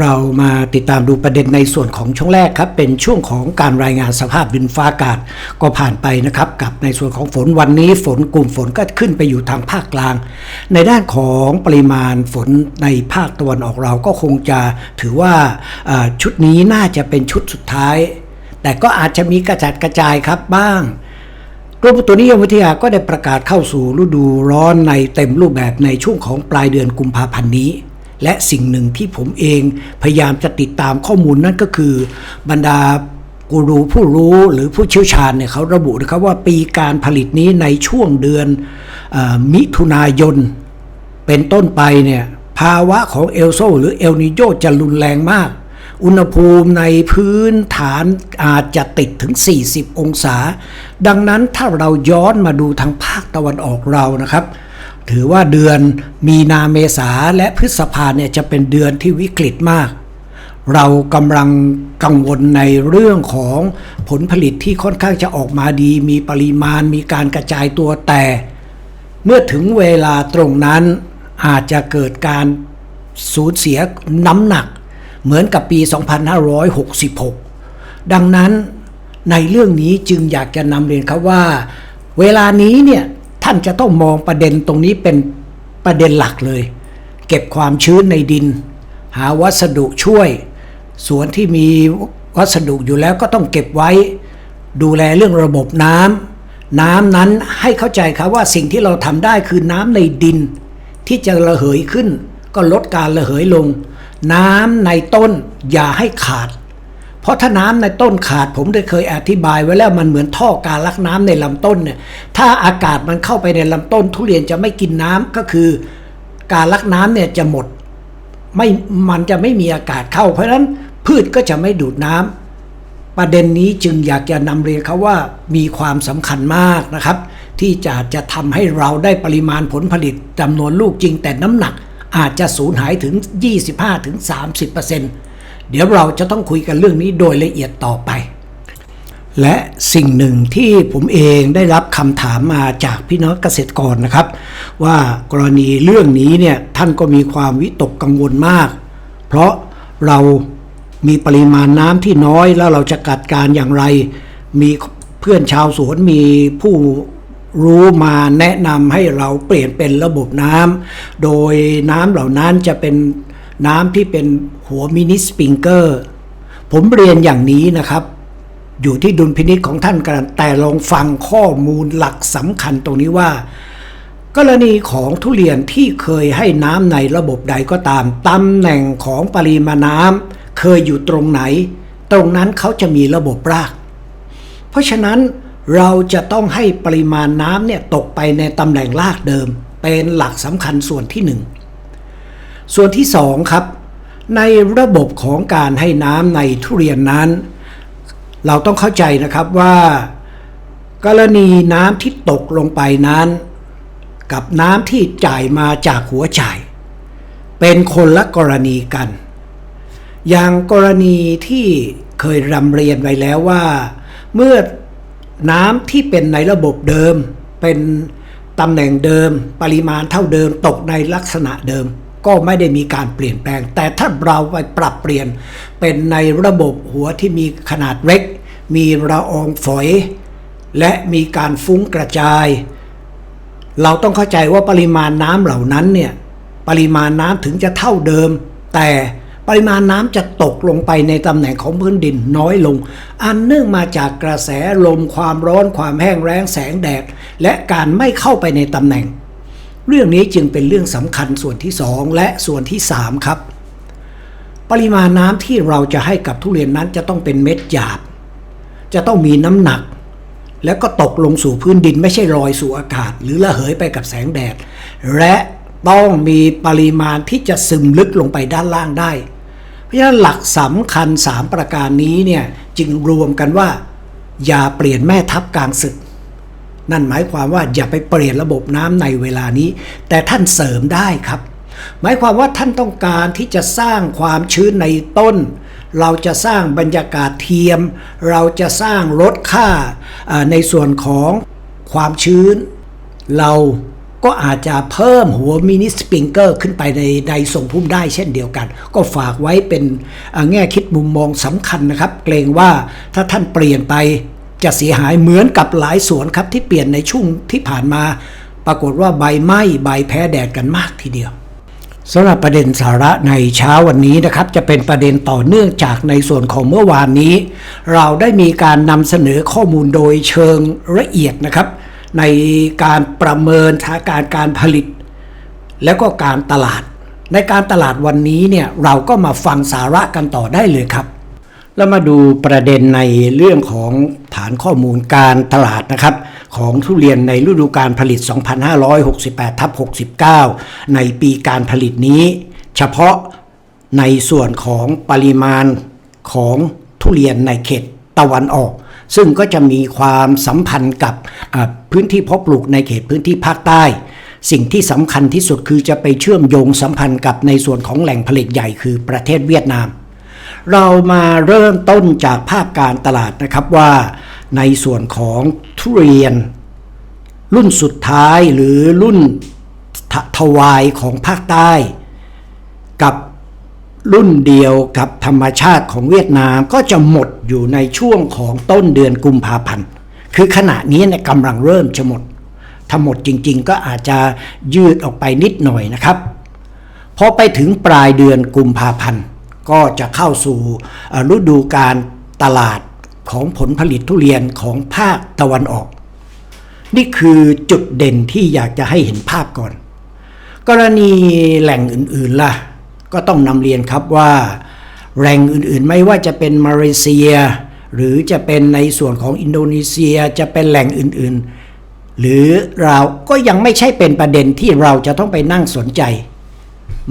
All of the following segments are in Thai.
เรามาติดตามดูประเด็นในส่วนของช่วงแรกครับ เป็นช่วงของการรายงานสภาพดินฟ้าอากาศก็ผ่านไปนะครับ กับในส่วนของฝนวันนี้ฝนกลุ่มฝนก็ขึ้นไปอยู่ทางภาคกลาง ในด้านของปริมาณฝนในภาคตะวันออกเราก็คงจะถือว่าชุดนี้น่าจะเป็นชุดสุดท้าย แต่ก็อาจจะมีกระจัดกระจายครับบ้างกรมอุตุนิยมวิทยาก็ได้ประกาศเข้าสู่ฤดูร้อนในเต็มรูปแบบในช่วงของปลายเดือนกุมภาพันธ์นี้ และสิ่งหนึ่งที่ผมเองพยายามจะติดตามข้อมูลนั่นก็คือบรรดากูรูผู้รู้หรือผู้เชี่ยวชาญเนี่ยเขาระบุนะครับว่าปีการผลิตนี้ในช่วงเดือนอมิถุนายน เป็นต้นไปเนี่ยภาวะของเอลโซหรือเอลนิโยจะรุนแรงมาก อุณหภูมิในพื้นฐานอาจจะติดถึง 40 องศา ดังนั้นถ้าเราย้อนมาดูทางภาคตะวันออกเรานะครับ ถือว่าเดือนมีนาเมษาและพฤษภาเนี่ยจะเป็นเดือนที่วิกฤตมาก เรากำลังกังวลในเรื่องของผลผลิตที่ค่อนข้างจะออกมาดี มีปริมาณมีการกระจายตัวแต่ เมื่อถึงเวลาตรงนั้นอาจจะเกิดการสูญเสียน้ำหนัก เหมือนกับปี 2566 ดังนั้นในเรื่องนี้จึงอยากจะนำเรียนครับว่า เวลานี้เนี่ย ท่านจะต้องมองประเด็นตรงนี้เป็นประเด็นหลักเลย เก็บความชื้นในดิน หาวัสดุช่วย สวนที่มีวัสดุอยู่แล้วก็ต้องเก็บไว้ ดูแลเรื่องระบบน้ำน้ำนั้นให้เข้าใจครับว่าสิ่งที่เราทำได้คือน้ำในดิน ที่จะระเหยขึ้น ก็ลดการระเหยลง น้ำในต้นอย่าให้ขาด เพราะถ้าน้ำในต้นขาดผมได้เคยอธิบายไว้แล้วมันเหมือนท่อการลักน้ำในลำต้นเนี่ยถ้าอากาศมันเข้าไปในลำต้น ทุเรียนจะไม่กินน้ำก็คือ การลักน้ำเนี่ยจะหมดไม่มันจะไม่มีอากาศเข้า เพราะฉะนั้นพืชก็จะไม่ดูดน้ำประเด็นนี้จึงอยากจะนำเรียนเขาว่ามีความสำคัญมากนะครับ ที่จะจะทำให้เราได้ปริมาณผลผลิตจำนวนลูกจริงแต่น้ำหนักอาจจะสูญหายถึง 25-30% เดี๋ยวเราจะต้องคุยกันเรื่องนี้โดยละเอียดต่อไป และสิ่งหนึ่งที่ผมเองได้รับคำถามมาจากพี่น้องเกษตรกรนะครับ ว่ากรณีเรื่องนี้เนี่ยท่านก็มีความวิตกกังวลมาก เพราะเรามีปริมาณน้ำที่น้อยแล้วเราจะจัดการอย่างไร มีเพื่อนชาวสวนมีผู้รู้มาแนะนำให้เราเปลี่ยนเป็นระบบน้ำโดยน้ำเหล่านั้นจะเป็น น้ำที่เป็นหัวมินิสปริงเกอร์ ผมเรียนอย่างนี้นะครับ อยู่ที่ดุลพินิษของท่านกันแต่ลองฟังข้อมูลหลักสำคัญตรงนี้ว่า กรณีของทุเรียนที่เคยให้น้ำในระบบใดก็ตามตำแหน่งของปริมาณน้ำเคยอยู่ตรงไหน ตรงนั้นเขาจะมีระบบราก เพราะฉะนั้นเราจะต้องให้ปริมาณน้ำเนี่ยตกไปในตำแหน่งรากเดิม เป็นหลักสำคัญส่วนที่หนึ่ง ส่วนที่สองครับ ในระบบของการให้น้ำในทุเรียนนั้น เราต้องเข้าใจนะครับว่า กรณีน้ำที่ตกลงไปนั้น กับน้ำที่จ่ายมาจากหัวจ่าย เป็นคนละกรณีกัน อย่างกรณีที่เคยรำเรียนไว้แล้วว่า เมื่อน้ำที่เป็นในระบบเดิม เป็นตำแหน่งเดิม ปริมาณเท่าเดิมตกในลักษณะเดิม ก็ไม่ได้มีการเปลี่ยนแปลง แต่ถ้าเราไปปรับเปลี่ยนเป็นในระบบหัวที่มีขนาดเล็ก มีละอองฝอย และมีการฟุ้งกระจาย เราต้องเข้าใจว่าปริมาณน้ำเหล่านั้นเนี่ยปริมาณน้ำถึงจะเท่าเดิม แต่ปริมาณน้ำจะตกลงไปในตำแหน่งของพื้นดินน้อยลง อันเนื่องมาจากกระแสลมความร้อนความแห้งแล้งแสงแดด และการไม่เข้าไปในตำแหน่ง เรื่องนี้จึงเป็นเรื่องสำคัญส่วนที่สองและส่วนที่สามครับ ปริมาณน้ำที่เราจะให้กับทุเรียนนั้นจะต้องเป็นเม็ดหยาบ จะต้องมีน้ำหนัก แล้วก็ตกลงสู่พื้นดินไม่ใช่ลอยสู่อากาศ หรือระเหยไปกับแสงแดด และต้องมีปริมาณที่จะซึมลึกลงไปด้านล่างได้ เพราะฉะนั้นหลักสำคัญ 3 ประการนี้เนี่ยจึงรวมกันว่า อย่าเปลี่ยนแม่ทัพกลางศึก นั่นหมายความว่าอย่าไปเปลี่ยนระบบน้ำในเวลานี้ แต่ท่านเสริมได้ครับ หมายความว่าท่านต้องการที่จะสร้างความชื้นในต้น เราจะสร้างบรรยากาศเทียม เราจะสร้างลดค่าในส่วนของความชื้น เราก็อาจจะเพิ่มหัวมินิสปริงเกอร์ขึ้นไปในในส่งพุ่มได้เช่นเดียวกัน ก็ฝากไว้เป็นแง่คิดมุมมองสำคัญนะครับ เกรงว่าถ้าท่านเปลี่ยนไป จะเสียหายเหมือนกับหลายสวนครับที่เปลี่ยนในช่วงที่ผ่านมา ปรากฏว่าใบไหม้ใบแพ้แดดกันมากทีเดียวสำหรับประเด็นสาระในเช้าวันนี้นะครับ จะเป็นประเด็นต่อเนื่องจากในส่วนของเมื่อวานนี้ เราได้มีการนำเสนอข้อมูลโดยเชิงละเอียดนะครับ ในการประเมินสถานการณ์การผลิต แล้วก็การตลาด ในการตลาดวันนี้เนี่ยเราก็มาฟังสาระกันต่อได้เลยครับ แล้วมาดูประเด็นในเรื่องของฐานข้อมูลการตลาดนะครับ ของทุเรียนในฤดูการผลิต 2568ทับ69 ในปีการผลิตนี้ เฉพาะในส่วนของปริมาณของทุเรียนในเขตตะวันออก ซึ่งก็จะมีความสัมพันธ์กับพื้นที่เพาะปลูกในเขตพื้นที่ภาคใต้ สิ่งที่สำคัญที่สุดคือจะไปเชื่อมโยงสัมพันธ์กับในส่วนของแหล่งผลิตใหญ่คือประเทศเวียดนาม เรามาเริ่มต้นจากภาพการตลาดนะครับว่าในส่วนของทุเรียน รุ่นสุดท้ายหรือรุ่นททวายของภาคใต้ กับรุ่นเดียวกับธรรมชาติของเวียดนามก็จะหมดอยู่ในช่วงของต้นเดือนกุมภาพันธ์ คือขณะนี้เนี่ยกำลังเริ่มจะหมดถ้าหมดจริงๆ ก็อาจจะยืดออกไปนิดหน่อยนะครับ พอไปถึงปลายเดือนกุมภาพันธ์ ก็จะเข้าสู่ฤดูการตลาดของผลผลิตทุเรียนของภาคตะวันออก นี่คือจุดเด่นที่อยากจะให้เห็นภาพก่อน กรณีแหล่งอื่นๆล่ะ ก็ต้องนำเรียนครับว่า แหล่งอื่นๆไม่ว่าจะเป็นมาเลเซีย หรือจะเป็นในส่วนของอินโดนีเซียจะเป็นแหล่งอื่นๆ หรือเราก็ยังไม่ใช่เป็นประเด็นที่เราจะต้องไปนั่งสนใจ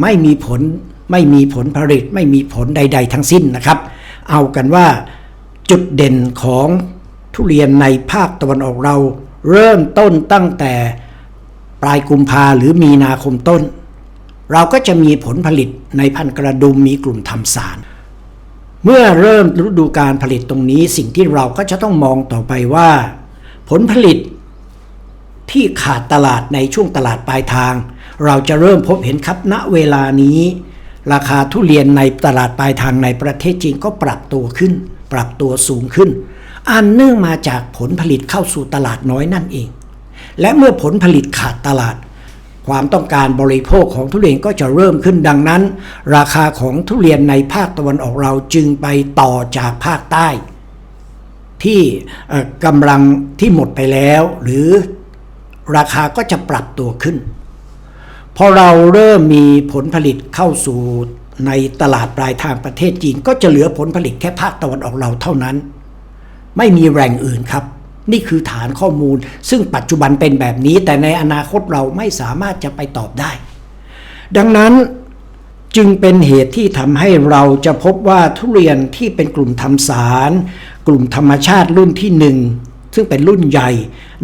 ไม่มีผล ไม่มีผลผลิตไม่มีผลใด ๆ ทั้งสิ้นนะครับ เอากันว่าจุดเด่นของทุเรียนในภาคตะวันออกเรา เริ่มต้นตั้งแต่ปลายกุมภาหรือมีนาคมต้น เราก็จะมีผลผลิตในพันกระดุมมีกลุ่มทำสาร เมื่อเริ่มฤดูการผลิตตรงนี้สิ่งที่เราก็จะต้องมองต่อไปว่า ผลผลิตที่ขาดตลาดในช่วงตลาดปลายทาง เราจะเริ่มพบเห็นครับณเวลานี้ ราคาทุเรียนในตลาดปลายทางในประเทศจีนก็ปรับตัวขึ้น ปรับตัวสูงขึ้น อันเนื่องมาจากผลผลิตเข้าสู่ตลาดน้อยนั่นเอง และเมื่อผลผลิตขาดตลาด ความต้องการบริโภคของทุเรียนก็จะเริ่มขึ้นดังนั้น ราคาของทุเรียนในภาคตะวันออกเราจึงไปต่อจากภาคใต้ ที่กำลังที่หมดไปแล้ว หรือราคาก็จะปรับตัวขึ้น พอเราเริ่มมีผลผลิตเข้าสู่ในตลาดปลายทางประเทศจีน ก็จะเหลือผลผลิตแค่ภาคตะวันออกเราเท่านั้น ไม่มีแหล่งอื่นครับ นี่คือฐานข้อมูล ซึ่งปัจจุบันเป็นแบบนี้ แต่ในอนาคตเราไม่สามารถจะไปตอบได้ ดังนั้นจึงเป็นเหตุที่ทำให้เราจะพบว่าทุเรียนที่เป็นกลุ่มทำสาร กลุ่มธรรมชาติรุ่นที่หนึ่ง ซึ่งเป็นรุ่นใหญ่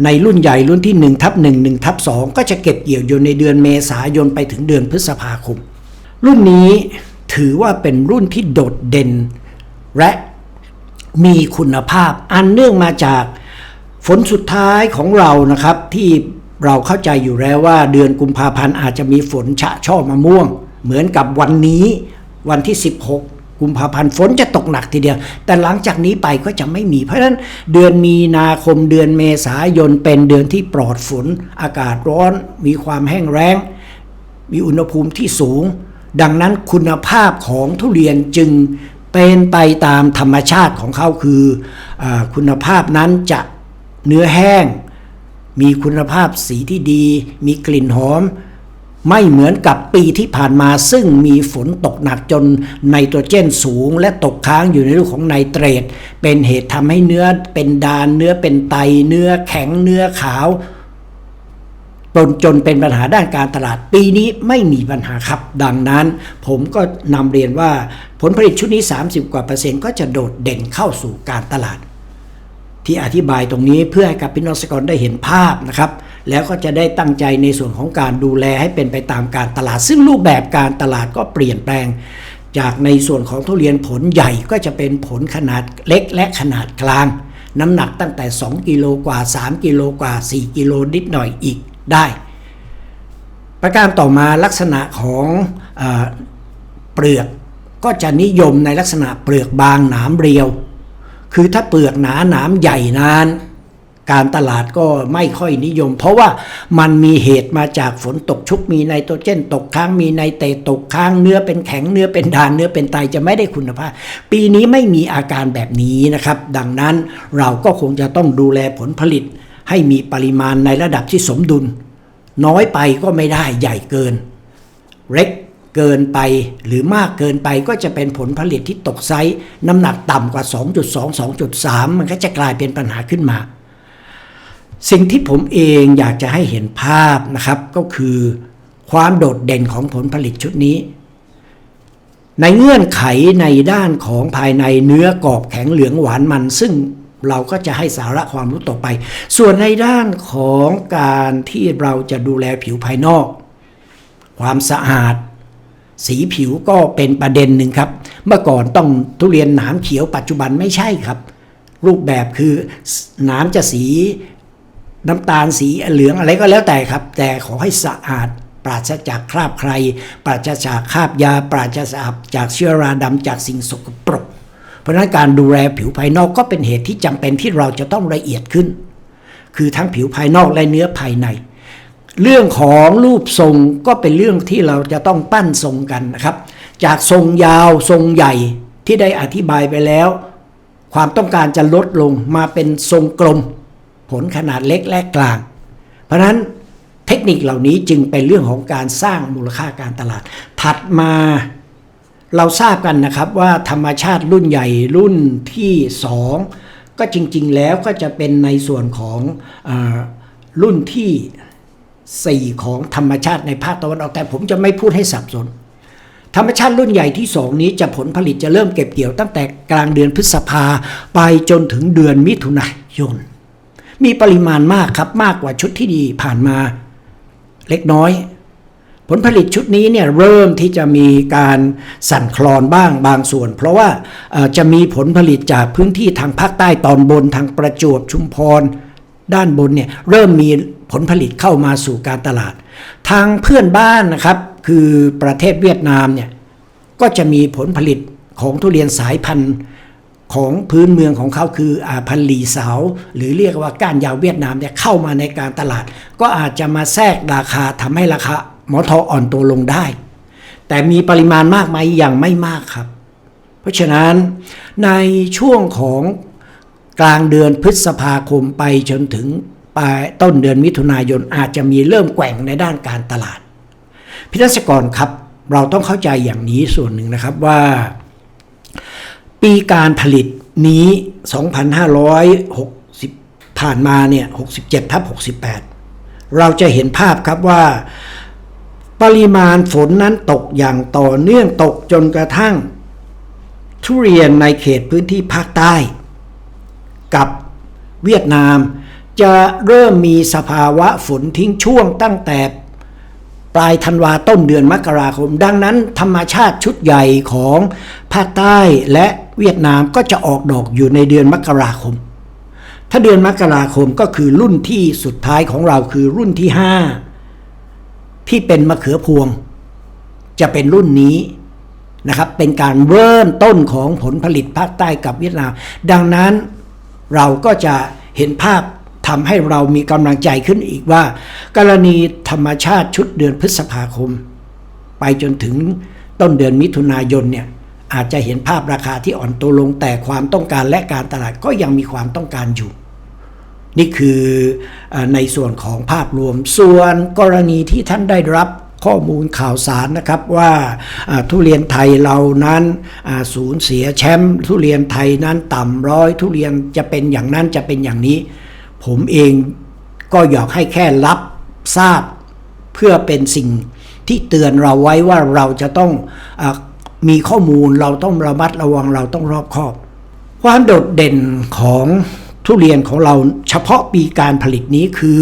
ในรุ่นใหญ่รุ่นที่1ทับ1 1ทับ2ก็จะเก็บเกี่ยวอยู่ในเดือนเมษายนไปถึงเดือนพฤษภาคม รุ่นนี้ถือว่าเป็นรุ่นที่โดดเด่น และมีคุณภาพอันเนื่องมาจากฝนสุดท้ายของเรานะครับ ที่เราเข้าใจอยู่แล้วว่าเดือนกุมภาพันธ์อาจจะมีฝนชะช่อมะม่วง เหมือนกับวันนี้วันที่ 16 กุมภาพันธ์ฝนจะตกหนักทีเดียว แต่หลังจากนี้ไปก็จะไม่มี เพราะฉะนั้นเดือนมีนาคมเดือนเมษายนเป็นเดือนที่ปลอดฝน อากาศร้อน มีความแห้งแล้ง มีอุณหภูมิที่สูง ดังนั้นคุณภาพของทุเรียนจึงเป็นไปตามธรรมชาติของเขาคืออคุณภาพนั้นจะเนื้อแห้ง มีคุณภาพสีที่ดี มีกลิ่นหอม ไม่เหมือนกับปีที่ผ่านมาซึ่งมีฝนตกหนักจนไนโตรเจนสูง และตกค้างอยู่ในรูปของไนเตรต เป็นเหตุทำให้เนื้อเป็นดานเนื้อเป็นไต เนื้อแข็งเนื้อขาวจนจนเป็นปัญหาด้านการตลาดปีนี้ไม่มีปัญหาครับ ดังนั้น ผมก็นำเรียนว่าผลผลิตชุดนี้ 30 กว่าเปอร์เซ็นต์ก็จะโดดเด่นเข้าสู่การตลาด ที่อธิบายตรงนี้เพื่อให้กับพี่น้องเกรกรได้เห็นภาพนะครับ แล้วก็จะได้ตั้งใจในส่วนของการดูแลให้เป็นไปตามการตลาด ซึ่งรูปแบบการตลาดก็เปลี่ยนแปลง จากในส่วนของทุเรียนผลใหญ่ก็จะเป็นผลขนาดเล็กและขนาดกลาง น้ำหนักตั้งแต่ 2 กิโลกว่า 3 กิโลกว่า 4 กิโลนิดหน่อยอีกได้ ประการต่อมาลักษณะของอเปลือกก็จะนิยมในลักษณะเปลือกบางหนามเรียว คือถ้าเปลือกหนาหนามใหญ่นาน การตลาดก็ไม่ค่อยนิยม เพราะว่ามันมีเหตุมาจากฝนตกชุกมีไนโตรเจนตกค้างมีไนเตตกค้างเนื้อเป็นแข็งเนื้อเป็นดานเนื้อเป็นไตจะไม่ได้คุณภาพ ปีนี้ไม่มีอาการแบบนี้นะครับ ดังนั้นเราก็คงจะต้องดูแลผลผลิต ให้มีปริมาณในระดับที่สมดุล น้อยไปก็ไม่ได้ใหญ่เกิน เล็กเกินไปหรือมากเกินไปก็จะเป็นผลผลิตที่ตกไซส์น้ำหนักต่ำกว่า 2.2 2.3 มันก็จะกลายเป็นปัญหาขึ้นมา สิ่งที่ผมเองอยากจะให้เห็นภาพนะครับก็คือความโดดเด่นของผลผลิตชุดนี้ ในเงื่อนไขในด้านของภายในเนื้อกรอบแข็งเหลืองหวานมัน ซึ่งเราก็จะให้สาระความรู้ต่อไป ส่วนในด้านของการที่เราจะดูแลผิวภายนอก ความสะอาด สีผิวก็เป็นประเด็นหนึ่งครับ เมื่อก่อนต้องทุเรียนหนามเขียวปัจจุบันไม่ใช่ครับ รูปแบบคือหนามจะสี น้ำตาลสีเหลืองอะไรก็แล้วแต่ครับ แต่ขอให้สะอาดปราศจากคราบใคร ปราศจากคราบยา ปราศจากเชื้อราดำจากสิ่งสกปรก เพราะฉะนั้นการดูแลผิวภายนอกก็เป็นเหตุที่จำเป็นที่เราจะต้องละเอียดขึ้น คือทั้งผิวภายนอกและเนื้อภายใน เรื่องของรูปทรงก็เป็นเรื่องที่เราจะต้องปั้นทรงกันนะครับ จากทรงยาวทรงใหญ่ที่ได้อธิบายไปแล้ว ความต้องการจะลดลงมาเป็นทรงกลม ผลขนาดเล็กและกลาง เพราะนั้นเทคนิคเหล่านี้จึงเป็นเรื่องของการสร้างมูลค่าการตลาด ถัดมาเราทราบกันนะครับว่าธรรมชาติรุ่นใหญ่รุ่นที่ 2 ก็จริง ๆ แล้วก็จะเป็นในส่วนของอรุ่นที่ 4 ของธรรมชาติในภาคตะวันออกแต่ผมจะไม่พูดให้สับสน ธรรมชาติรุ่นใหญ่ที่ 2 นี้จะผลผลิตจะเริ่มเก็บเกี่ยวตั้งแต่กลางเดือนพฤษภาไปจนถึงเดือนมิถุนายน มีปริมาณมากครับมากกว่าชุดที่ดีผ่านมาเล็กน้อย ผลผลิตชุดนี้เนี่ยเริ่มที่จะมีการสั่นคลอนบ้างบางส่วน เพราะว่าจะมีผลผลิตจากพื้นที่ทางภาคใต้ตอนบนทางประจวบชุมพร ด้านบนเนี่ยเริ่มมีผลผลิตเข้ามาสู่การตลาด ทางเพื่อนบ้านนะครับคือประเทศเวียดนามเนี่ยก็จะมีผลผลิตของทุเรียนสายพันธุ์ ของพื้นเมืองของเขาคืออาพันลีสาว หรือเรียกว่าก้านยาวเวียดนามเนี่ยเข้ามาในการตลาด ก็อาจจะมาแทรกราคาทำให้ราคาหมอทออ่อนตัวลงได้ แต่มีปริมาณมากไหมยังไม่มากครับ เพราะฉะนั้นในช่วงของกลางเดือนพฤษภาคมไปจนถึงปลายต้นเดือนมิถุนายนอาจจะมีเริ่มแกว่งในด้านการตลาด พิทักษกรครับ เราต้องเข้าใจอย่างนี้ส่วนหนึ่งนะครับว่า ปีการผลิตนี้ 2,560 ผ่านมาเนี่ย 67ทับ68 เราจะเห็นภาพครับว่า ปริมาณฝนนั้นตกอย่างต่อเนื่องตกจนกระทั่ง ทุเรียนในเขตพื้นที่ภาคใต้ กับเวียดนามจะเริ่มมีสภาวะฝนทิ้งช่วงตั้งแต่ปลายธันวาต้นเดือนมกราคม ดังนั้นธรรมชาติชุดใหญ่ของภาคใต้และ เวียดนามก็จะออกดอกอยู่ในเดือนมกราคม ถ้าเดือนมกราคมก็คือรุ่นที่สุดท้ายของเราคือรุ่นที่ 5 ที่เป็นมะเขือพวง จะเป็นรุ่นนี้นะครับ เป็นการเริ่มต้นของผลผลิตภาคใต้กับเวียดนาม ดังนั้นเราก็จะเห็นภาพทำให้เรามีกำลังใจขึ้นอีกว่า กรณีธรรมชาติชุดเดือนพฤษภาคม ไปจนถึงต้นเดือนมิถุนายนเนี่ย อาจจะเห็นภาพราคาที่อ่อนตัวลงแต่ความต้องการและการตลาดก็ยังมีความต้องการอยู่ นี่คือในส่วนของภาพรวม ส่วนกรณีที่ท่านได้รับข้อมูลข่าวสารนะครับว่าทุเรียนไทยเรานั้นสูญเสียแชมป์ทุเรียนไทยนั้นต่ำร้อย ทุเรียนจะเป็นอย่างนั้นจะเป็นอย่างนี้ ผมเองก็อยากให้แค่รับทราบเพื่อเป็นสิ่งที่เตือนเราไว้ว่าเราจะต้องอ มีข้อมูลเราต้องระมัดระวังเราต้องรอบคอบ ความโดดเด่นของทุเรียนของเราเฉพาะปีการผลิตนี้คือ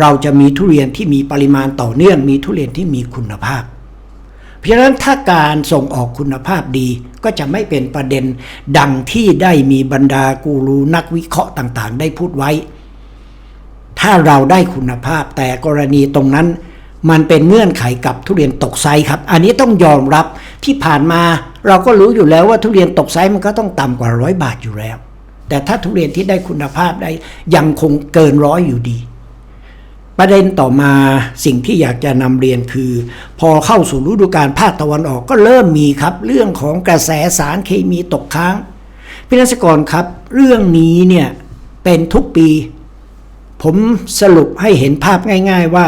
เราจะมีทุเรียนที่มีปริมาณต่อเนื่อง มีทุเรียนที่มีคุณภาพ เพราะฉะนั้นถ้าการส่งออกคุณภาพดีก็จะไม่เป็นประเด็นดังที่ได้มีบรรดากูรูนักวิเคราะห์ต่างๆ ได้พูดไว้ ถ้าเราได้คุณภาพแต่กรณีตรงนั้น มันเป็นเงื่อนไขกับทุเรียนตกไซครับ อันนี้ต้องยอมรับที่ผ่านมาเราก็รู้อยู่แล้วว่าทุเรียนตกไซมันก็ต้องต่ำกว่าร้อยบาทอยู่แล้ว แต่ถ้าทุเรียนที่ได้คุณภาพได้ยังคงเกินร้อยอยู่ดี ประเด็นต่อมาสิ่งที่อยากจะนำเรียนคือ พอเข้าสู่ฤดูกาลภาคตะวันออกก็เริ่มมีครับ เรื่องของกระแสสารเคมีตกค้างพี่นักกรครับ เรื่องนี้เนี่ยเป็นทุกปี ผมสรุปให้เห็นภาพง่าย ๆ ว่า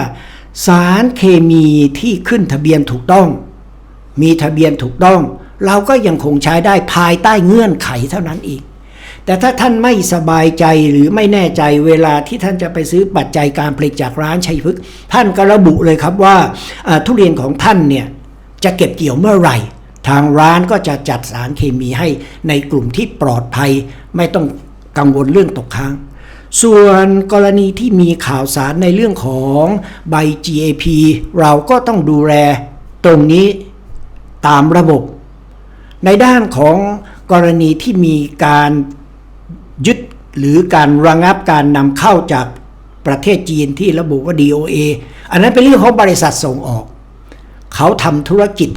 สารเคมีที่ขึ้นทะเบียนถูกต้อง มีทะเบียนถูกต้อง เราก็ยังคงใช้ได้ภายใต้เงื่อนไขเท่านั้นเองแต่ถ้าท่านไม่สบายใจหรือไม่แน่ใจเวลาที่ท่านจะไปซื้อปัจจัยการผลิตจากร้านชัยพฤกษ์ท่านก็ระบุเลยครับว่าอ่าทุเรียนของท่านเนี่ยจะเก็บเกี่ยวเมื่อไหร่ ทางร้านก็จะจัดสารเคมีให้ในกลุ่มที่ปลอดภัย ไม่ต้องกังวลเรื่องตกค้าง ส่วนกรณีที่มีข่าวสารในเรื่องของใบ GAP เราก็ต้องดูแลตรงนี้ตามระบบ ในด้านของกรณีที่มีการยึดหรือการระงับการนำเข้าจากประเทศจีนที่ระบุว่า DOA อันนั้นเป็นเรื่องของบริษัทส่งออก เขาทำธุรกิจ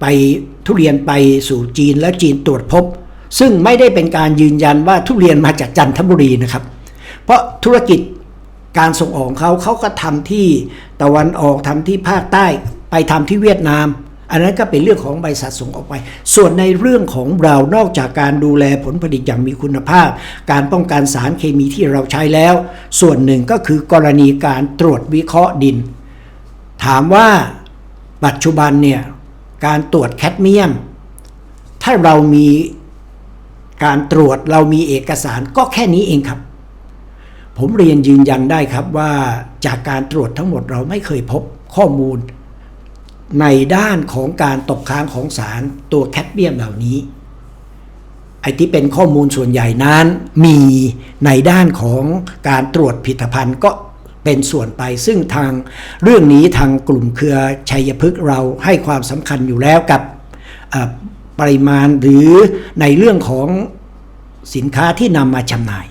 ไปทุเรียนไปสู่จีนและจีนตรวจพบ ซึ่งไม่ได้เป็นการยืนยันว่าทุเรียนมาจากจันทบุรีนะครับ เพราะธุรกิจการส่งออกเขาเขาก็ทำที่ตะวันออกทำที่ภาคใต้ไปทำที่เวียดนาม อันนั้นก็เป็นเรื่องของบริษัทส่งออกไป ส่วนในเรื่องของเรานอกจากการดูแลผลผลิตอย่างมีคุณภาพ การป้องกันสารเคมีที่เราใช้แล้ว ส่วนหนึ่งก็คือกรณีการตรวจวิเคราะห์ดิน ถามว่าปัจจุบันเนี่ยการตรวจแคดเมียม ถ้าเรามีการตรวจเรามีเอกสารก็แค่นี้เองครับ ผมเรียนยืนยันได้ครับว่าจากการตรวจทั้งหมดเราไม่เคยพบข้อมูล ในด้านของการตกค้างของสารตัวแคดเมียมเหล่านี้ ไอ้ที่เป็นข้อมูลส่วนใหญ่นั้น มีในด้านของการตรวจผลิตภัณฑ์ก็เป็นส่วนไปซึ่งทางเรื่องนี้ทางกลุ่มเครือชัยพฤกษ์เราให้ความสำคัญอยู่แล้วกับปริมาณหรือในเรื่องของสินค้าที่นำมาจำหน่าย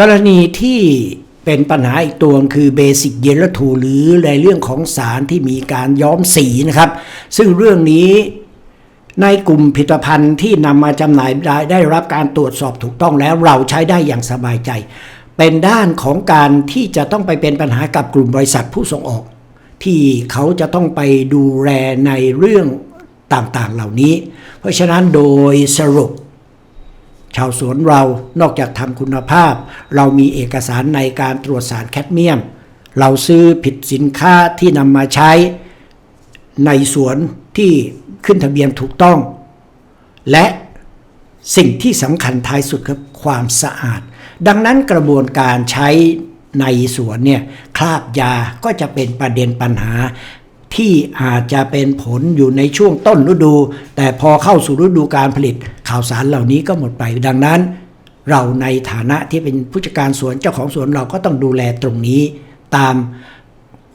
กรณีที่เป็นปัญหาอีกตัวคือเบสิกเยลทูหรือในเรื่องของสารที่มีการย้อมสีนะครับ ซึ่งเรื่องนี้ในกลุ่มผลิตภัณฑ์ที่นำมาจำหน่ายได้ได้รับการตรวจสอบถูกต้องแล้วเราใช้ได้อย่างสบายใจ เป็นด้านของการที่จะต้องไปเป็นปัญหากับกลุ่มบริษัทผู้ส่งออก ที่เขาจะต้องไปดูแลในเรื่องต่างๆเหล่านี้ เพราะฉะนั้นโดยสรุป ชาวสวนเรานอกจากทำคุณภาพ เรามีเอกสารในการตรวจสารแคดเมียม เราซื้อผิดสินค้าที่นำมาใช้ ในสวนที่ขึ้นทะเบียนถูกต้อง และสิ่งที่สำคัญท้ายสุดคือความสะอาด ดังนั้นกระบวนการใช้ในสวนเนี่ยคราบยาก็จะเป็นประเด็นปัญหา ที่อาจจะเป็นผลอยู่ในช่วงต้นฤดู แต่พอเข้าสู่ฤดูการผลิต ข่าวสารเหล่านี้ก็หมดไปดังนั้น เราในฐานะที่เป็นผู้จัดการสวนเจ้าของสวนเราก็ต้องดูแลตรงนี้ ตาม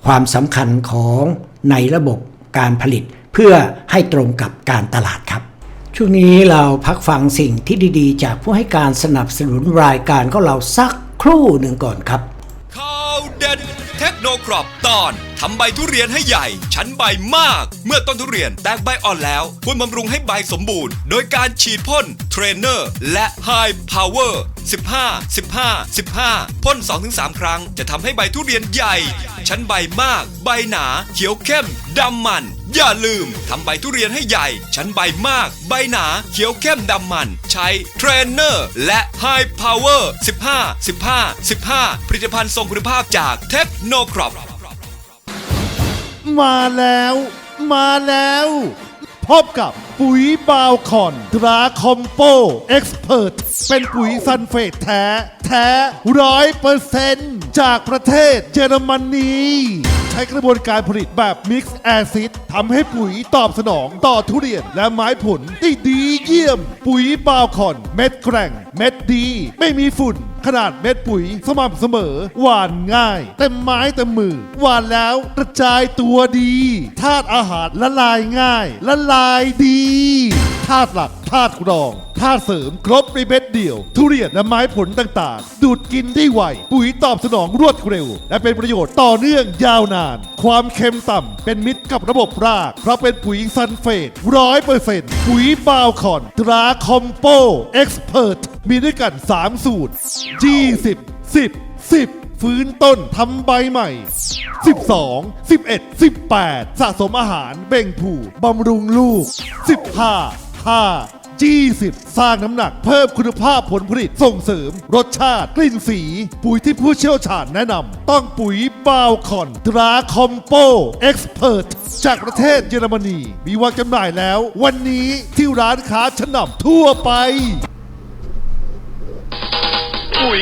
ความสำคัญของในระบบการผลิต เพื่อให้ตรงกับการตลาดครับ ช่วงนี้เราพักฟังสิ่งที่ดีๆ จากผู้ให้การสนับสนุนรายการของเราสักครู่หนึ่งก่อนครับ ครอบตอนทำใบทุเรียนให้ใหญ่ ชั้นใบมาก เมื่อต้นทุเรียนแตกใบอ่อนแล้วควรบำรุงให้ใบสมบูรณ์ โดยการฉีดพ่นเทรนเนอร์และไฮพาวเวอร์ 15 15 15พ่น 2-3 ครั้ง จะทำให้ใบทุเรียนใหญ่ ชั้นใบมาก ใบหนา เขียวเข้มดำมัน อย่าลืมทำใบทุเรียนให้ใหญ่ ชั้นใบมาก ใบหนา เขียวเข้มดำมัน ใช้เทรนเนอร์ และ High Power 15 15 15 ผลิตภัณฑ์ทรงคุณภาพจากเทคโนครอปมาแล้ว มาแล้ว พบกับปุ๋ยบาวคอนตราคอมโปเอ็กซ์เพรเป็นปุ๋ยซันเฟตแท้ แท้ร้อยเปอร์เซนต์จากประเทศเยอรมนีใช้กระบวนการผลิตแบบมิกซ์แอซิดทำให้ปุ๋ยตอบสนองต่อทุเรียนและไม้ผลได้ดีเยี่ยม ปุ๋ยบาวคอน เม็ดแกร่ง เม็ดดี ไม่มีฝุ่น ขนาดเม็ดปุ๋ยสม่ำเสมอ หวานง่าย เต็มไม้เต็มมือ หวานแล้วกระจายตัวดีธาตุอาหารละลายง่าย ละลายดีธาตุหลักธาตุรองธาตุเสริมครบในเม็ดเดียว ทุเรียนและไม้ผลต่างๆ ดูดกินได้ไว ปุ๋ยตอบสนองรวดเร็ว และเป็นประโยชน์ต่อเนื่องยาวนาน ความเค็มต่ำเป็นมิตรกับระบบราก เพราะเป็นปุ๋ยซันเฟตร้อยเปอร์เซ็นต์ปุ๋ยบาวคอน ตราคอมโปเอ็กซ์เพรสมีด้วยกัน 3 สูตร 20 10 10 ฟื้นต้นทำใบใหม่ 12 11 18 สะสมอาหารเบ่งผูบำรุงลูก 15 5 20 สร้างน้ำหนักเพิ่มคุณภาพผลผลิตส่งเสริม รสชาติกลิ่นสี ปุ๋ยที่ผู้เชี่ยวชาญแนะนำต้องปุ๋ยบาวคอนตราคอมโปเอ็กซ์เพรสจากประเทศเยอรมนี มีวางจำหน่ายแล้ว วันนี้ที่ร้านค้าชั้นนำทั่วไป ปุ๋ย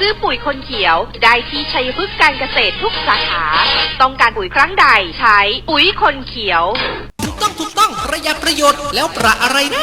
ซื้อปุ๋ยคนเขียว ได้ที่ชัยพฤกษ์การเกษตรทุกสาขา ต้องการปุ๋ยครั้งใดใช้ปุ๋ยคนเขียว ถูกต้องถูกต้องประหยัดประโยชน์แล้วประอะไรนะ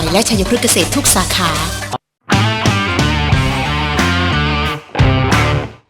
และชัยพฤกษ์เกษตรทุกสาขา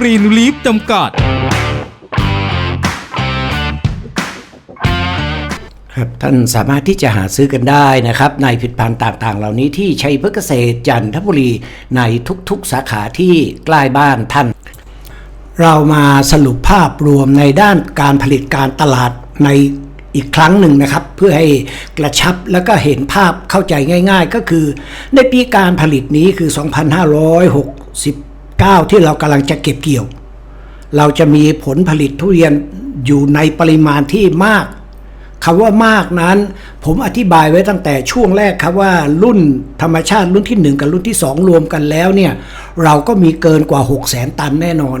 กรีนลีฟจำกัด ครับท่านสามารถที่จะหาซื้อกันได้นะครับ ในผลิตภัณฑ์ต่างๆ เหล่านี้ที่ชัยพฤกษเกษตรจันทบุรีในทุกๆ สาขาที่ใกล้บ้านท่าน เรามาสรุปภาพรวมในด้านการผลิตการตลาดในอีกครั้งหนึ่งนะครับ เพื่อให้กระชับแล้วก็เห็นภาพเข้าใจง่าย ๆ ก็คือ ในปีการผลิตนี้คือ 2,560 2569ที่เรากำลังจะเก็บเกี่ยว เราจะมีผลผลิตทุเรียนอยู่ในปริมาณที่มากคำว่ามากนั้น ผมอธิบายไว้ตั้งแต่ช่วงแรกครับว่ารุ่นธรรมชาติรุ่นที่ 1 กับรุ่นที่ 2 รวมกันแล้วเนี่ยเราก็มีเกินกว่า 6 0 0 0 0 0ตันแน่นอน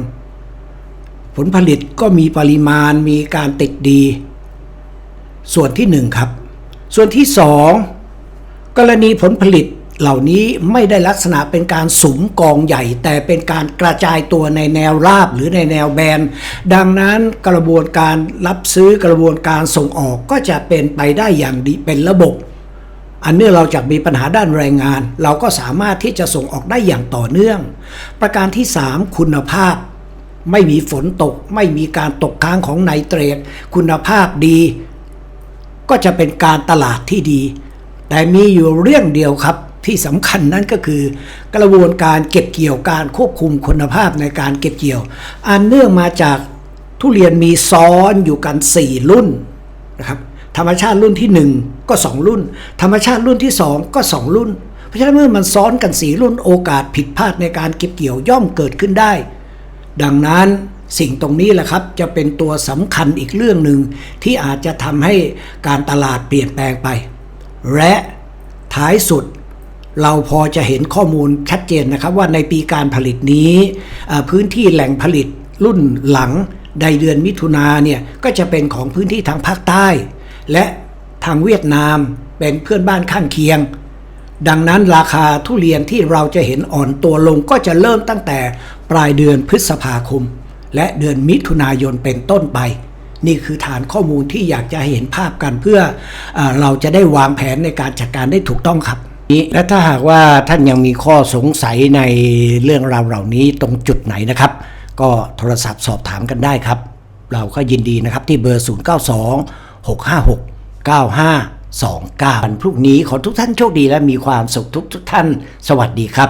ผลผลิตก็มีปริมาณมีการติดดี ส่วนที่ 1 ครับ ส่วนที่ 2 กรณีผลผลิต เหล่านี้ไม่ได้ลักษณะเป็นการสุมกองใหญ่ แต่เป็นการกระจายตัวในแนวราบหรือในแนวแบน ดังนั้นกระบวนการรับซื้อกระบวนการส่งออกก็จะเป็นไปได้อย่างดีเป็นระบบ อันเนื่องเราจะมีปัญหาด้านแรงงาน เราก็สามารถที่จะส่งออกได้อย่างต่อเนื่อง ประการที่ 3 คุณภาพไม่มีฝนตก ไม่มีการตกค้างของไนเตรตคุณภาพดี ก็จะเป็นการตลาดที่ดี แต่มีอยู่เรื่องเดียวครับ ที่สำคัญนั่นก็คือกระบวนการเก็บเกี่ยวการควบคุมคุณภาพในการเก็บเกี่ยว อันเนื่องมาจากทุเรียนมีซ้อนอยู่กัน 4 รุ่นนะครับธรรมชาติรุ่นที่ 1 ก็ 2 รุ่น ธรรมชาติรุ่นที่ 2 ก็ 2 รุ่น เพราะฉะนั้นเมื่อมันซ้อนกัน4รุ่นโอกาสผิดพลาดในการเก็บเกี่ยวย่อมเกิดขึ้นได้ ดังนั้นสิ่งตรงนี้แหละครับจะเป็นตัวสำคัญอีกเรื่องหนึ่งที่อาจจะทำให้การตลาดเปลี่ยนแปลงไป และท้ายสุด เราพอจะเห็นข้อมูลชัดเจนนะครับว่าในปีการผลิตนี้พื้นที่แหล่งผลิตรุ่นหลังในเดือนมิถุนาเนี่ยก็จะเป็นของพื้นที่ทางภาคใต้ และทางเวียดนามเป็นเพื่อนบ้านข้างเคียง ดังนั้นราคาทุเรียนที่เราจะเห็นอ่อนตัวลงก็จะเริ่มตั้งแต่ปลายเดือนพฤษภาคม และเดือนมิถุนายนเป็นต้นไป นี่คือฐานข้อมูลที่อยากจะหเห็นภาพกันเพื่อเออเราจะได้วางแผนในการจัดการได้ถูกต้องครับ และถ้าหากว่าท่านยังมีข้อสงสัยในเรื่องราวเหล่านี้ตรงจุดไหนนะครับ ก็โทรศัพท์สอบถามกันได้ครับ เราก็ยินดีนะครับที่เบอร์ 092 656 9529 วันพรุ่งนี้ขอทุกท่านโชคดีและมีความสุขทุกทุกท่าน สวัสดีครับ